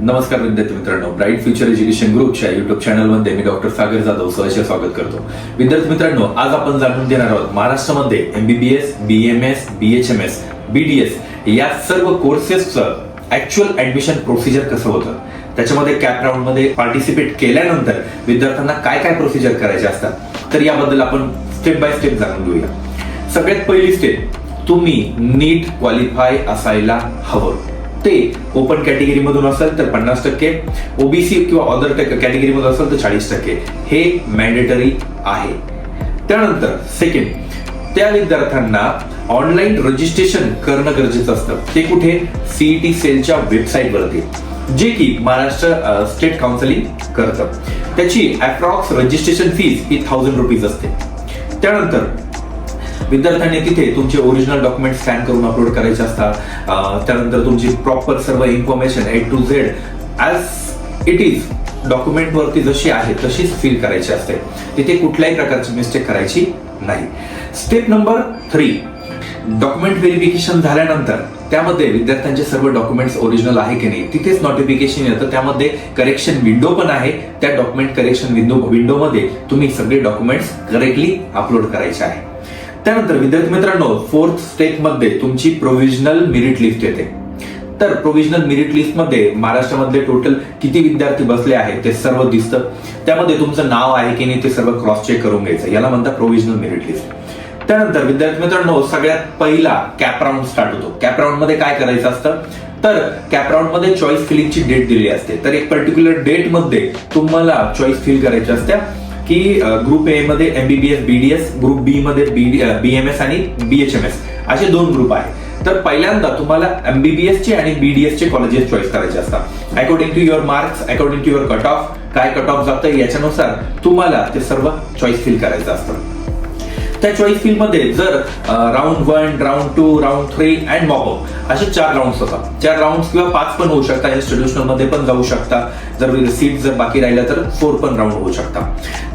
नमस्कार विद्यार्थी मित्रांनो ब्राईट फ्युचर एज्युकेशन ग्रुपच्या युट्यूब चॅनलमध्ये मी डॉक्टर सागर जाधव सहर्ष स्वागत करतो. विद्यार्थी मित्रांनो आज आपण जाणून घेणार आहोत महाराष्ट्रामध्ये एमबीबीएस बीएमएस एस बीडीएस या सर्व कोर्सेसचं ऍक्च्युअल ऍडमिशन प्रोसिजर कसं होतं? त्याच्यामध्ये कॅप राऊंडमध्ये पार्टिसिपेट केल्यानंतर विद्यार्थ्यांना काय काय प्रोसिजर करायचे असतात? तर याबद्दल आपण स्टेप बाय स्टेप जाणून घेऊया. सगळ्यात पहिली स्टेप तुम्ही नीट क्वालिफाय असायला हवं. ते ओपन कॅटेगरी मधून असेल तर पन्नास टक्के ओबीसी किंवा अदर कॅटेगरी मधून असेल तर चाळीस टक्के. हे मॅन्डेटरी आहे. त्यानंतर सेकंड त्या विद्यार्थ्यांना ऑनलाईन रजिस्ट्रेशन करणं गरजेचं असतं. ते कुठे? सीईटी सेलच्या वेबसाईटवरती जे की महाराष्ट्र स्टेट काउन्सिलिंग करतं. त्याची अप्रॉक्स रजिस्ट्रेशन फीज ही थाउजंड रुपीज असते. त्यानंतर विद्यार्थ्यांनी तिथे तुमचे ओरिजिनल डॉक्युमेंट स्कॅन करून अपलोड करायचे असतात. त्यानंतर तुमची प्रॉपर सर्व information A to Z as it is document वरती जशी आहे तशीच फिल करायची असते. तिथे कुठल्याही प्रकारची मिस्टेक करायची नाही. Step number three document verification झाल्यानंतर त्यामध्ये विद्यार्थ्यांचे सर्व डॉक्युमेंट्स ओरिजिनल आहे की नाही तिथेच नोटिफिकेशन येतं. त्यामध्ये करेक्शन विंडो पण आहे. त्या डॉक्युमेंट करेक्शन विंडो विंडोमध्ये तुम्ही सगळे डॉक्युमेंट्स करेक्टली अपलोड करायचे आहे. त्यानंतर विद्यार्थी मित्रांनो फोर्थ स्टेपमध्ये तुमची प्रोव्हिजनल मेरिट लिस्ट येते. तर प्रोव्हिजनल मेरिट लिस्टमध्ये टोटल किती विद्यार्थी बसले आहेत ते सर्व दिसतं. त्यामध्ये तुमचं नाव आहे की नाही ते सर्व क्रॉस चेक करून घ्यायचं. याला म्हणतात प्रोव्हिजनल मेरिट लिस्ट त्यानंतर विद्यार्थी मित्रांनो सगळ्यात पहिला कॅप राऊंड स्टार्ट होतो. कॅप राऊंडमध्ये काय करायचं असतं? तर कॅप राऊंडमध्ये चॉईस फिलिंगची डेट दिलेली असते. तर एक पर्टिक्युलर डेटमध्ये तुम्हाला चॉईस फिल करायच्या असते. की ग्रुप ए मध्ये एमबीबीएस बीडीएस ग्रुप बी मध्ये बीएमएस आणि बीएचएमएस असे दोन ग्रुप आहेत. तर पहिल्यांदा तुम्हाला एमबीबीएस चे आणि बीडीएस चे कॉलेजेस चॉईस करायचे असतात. According to your marks according to your cut off काय कट ऑफ जातं याच्यानुसार तुम्हाला ते सर्व चॉईस फिल करायचं असतं. त्या चॉईस फील्डमध्ये जर round one round two round three and mop up असे चार राऊंड होतात. चार राऊंड किंवा पाच पण होऊ शकतात. इंस्टिट्यूशनलमध्ये पण जाऊ शकता जर सीट जर बाकी राहिल्या तर फोर पण राऊंड होऊ शकता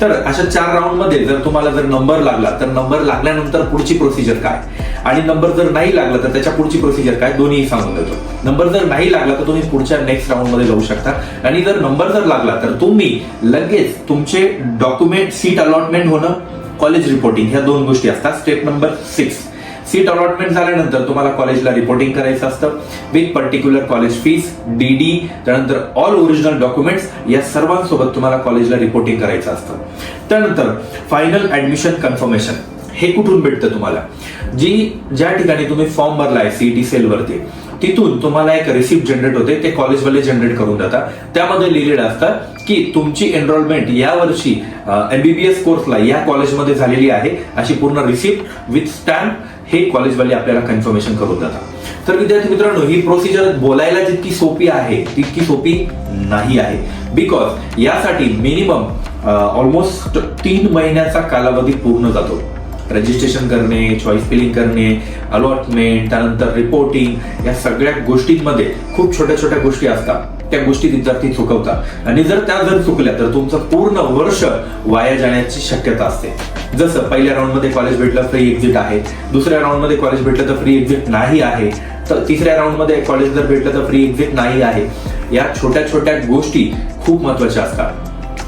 तर अशा चार राऊंडमध्ये जर तुम्हाला जर नंबर लागला तर नंबर लागल्यानंतर पुढची प्रोसिजर काय? आणि नंबर जर नाही लागला तर त्याच्या पुढची प्रोसिजर काय? दोन्ही सांगून देतो. नंबर जर नाही लागला तर तुम्ही पुढच्या नेक्स्ट राऊंडमध्ये जाऊ शकता. आणि जर नंबर जर लागला तर तुम्ही लगेच तुमचे डॉक्युमेंट सीट अलॉटमेंट होणं कॉलेज रिपोर्टिंग ह्या दोन गोष्टी असतात. Step number six seat allotment झाल्यानंतर तुम्हाला कॉलेजला रिपोर्टिंग करायचं असतं. With particular college fees DD त्यानंतर ऑल ओरिजिनल डॉक्युमेंट्स या सर्वांसोबत तुम्हाला कॉलेजला रिपोर्टिंग करायचं असतं. त्यानंतर फायनल ऍडमिशन कन्फर्मेशन हे कुठून भेटतं तुम्हाला? जी ज्या ठिकाणी तुम्ही फॉर्म भरलाय सीईटी सेल वरती तिथून तुम्हाला एक रिसिप्ट जनरेट होते ते कॉलेजवाले जनरेट करून देतात. त्यामध्ये लिहिलेलं असतं की तुमची एनरोलमेंट या वर्षी एमबीबीएस कोर्सला या कॉलेजमध्ये झालेली आहे अशी पूर्ण रिसिप्ट विथ स्टॅम्प हे कॉलेजवाले आपल्याला कन्फर्मेशन करून देतात. तर विद्यार्थी मित्रांनो ही प्रोसिजर बोलायला जितकी सोपी आहे तितकी सोपी नाही आहे. बिकॉज यासाठी मिनिमम ऑलमोस्ट तीन महिन्याचा कालावधी पूर्ण जातो. रजिस्ट्रेशन करणे चॉईस फिलिंग करणे अलॉटमेंट त्यानंतर रिपोर्टिंग या सगळ्या गोष्टींमध्ये खूप छोट्या छोट्या गोष्टी असतात. त्या गोष्टी विद्यार्थी चुकवतात. आणि जर त्या जर चुकल्या तर तुमचं पूर्ण वर्ष वाया जाण्याची शक्यता असते. जसं पहिल्या राऊंडमध्ये कॉलेज भेटलं फ्री एक्झिट आहे. दुसऱ्या राऊंडमध्ये कॉलेज भेटलं तर फ्री एक्झिट नाही आहे. तर तिसऱ्या राऊंडमध्ये कॉलेज जर भेटलं तर फ्री एक्झिट नाही आहे. या छोट्या छोट्या गोष्टी खूप महत्त्वाच्या असतात.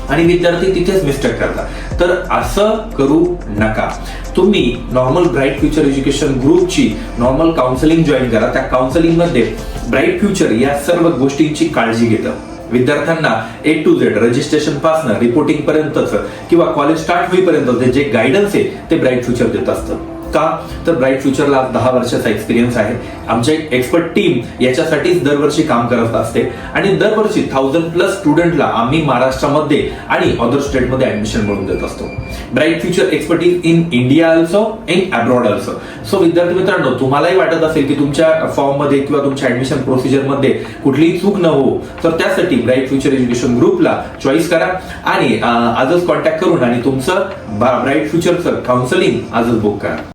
आणि विद्यार्थी तिथेच मिस्टेक करतात. तर असं करू नका. तुम्ही नॉर्मल ब्राईट फ्युचर एज्युकेशन ग्रुपची नॉर्मल काउन्सिलिंग जॉईन करा. त्या काउन्सिलिंगमध्ये ब्राईट फ्युचर या सर्व गोष्टींची काळजी घेतं. विद्यार्थ्यांना ए टू झेड रजिस्ट्रेशन पासनं रिपोर्टिंग पर्यंतच किंवा कॉलेज स्टार्ट होईपर्यंत जे गायडन्स आहे ते ब्राईट फ्युचर देत असतं. का? तर ब्राईट फ्युचरला दहा वर्षाचा एक्सपिरियन्स आहे. आमचे एक्सपर्ट टीम याच्यासाठीच दरवर्षी काम करत असते. आणि दरवर्षी थाउजंड प्लस स्टुडंटला आम्ही महाराष्ट्रामध्ये आणि अदर स्टेटमध्ये ऍडमिशन मिळवून देत असतो. Bright future expertise in India also in abroad also so विद्यार्थी मित्रांनो तुम्हालाही वाटत असेल की तुमच्या फॉर्ममध्ये किंवा तुमच्या ऍडमिशन प्रोसिजरमध्ये कुठलीही चूक न हो तर त्यासाठी ब्राईट फ्युचर एज्युकेशन ग्रुपला चॉईस करा. आणि आजच कॉन्टॅक्ट करून आणि तुमचं ब्राईट फ्युचरचं काउन्सिलिंग आजच बुक करा.